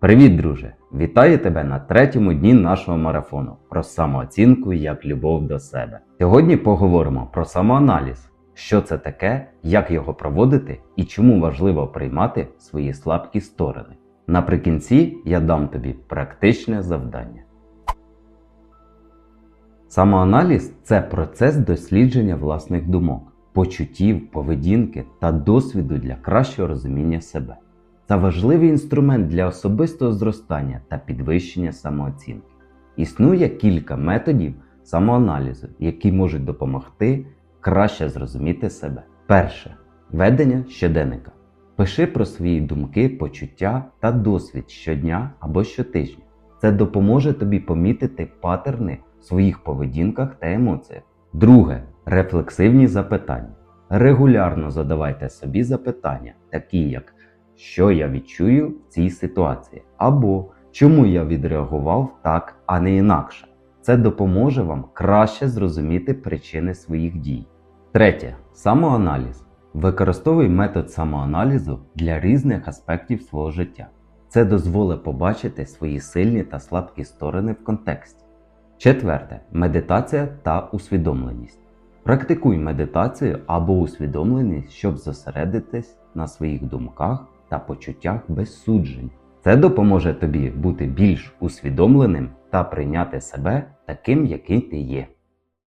Привіт, друже! Вітаю тебе на третьому дні нашого марафону про самооцінку як любов до себе. Сьогодні поговоримо про самоаналіз, що це таке, як його проводити і чому важливо приймати свої слабкі сторони. Наприкінці я дам тобі практичне завдання. Самоаналіз це процес дослідження власних думок, почуттів, поведінки та досвіду для кращого розуміння себе. Це важливий інструмент для особистого зростання та підвищення самооцінки. Існує кілька методів самоаналізу, які можуть допомогти краще зрозуміти себе. Перше ведення щоденника. Пиши про свої думки, почуття та досвід щодня або щотижня. Це допоможе тобі помітити патерни в своїх поведінках та емоціях. Друге рефлексивні запитання. Регулярно задавайте собі запитання, такі як що я відчую в цій ситуації, або чому я відреагував так, а не інакше. Це допоможе вам краще зрозуміти причини своїх дій. Третє самоаналіз. Використовуй метод самоаналізу для різних аспектів свого життя. Це дозволить побачити свої сильні та слабкі сторони в контексті. Четверте медитація та усвідомленість. Практикуй медитацію або усвідомленість, щоб зосередитись на своїх думках та почуттях без суджень. Це допоможе тобі бути більш усвідомленим та прийняти себе таким, який ти є.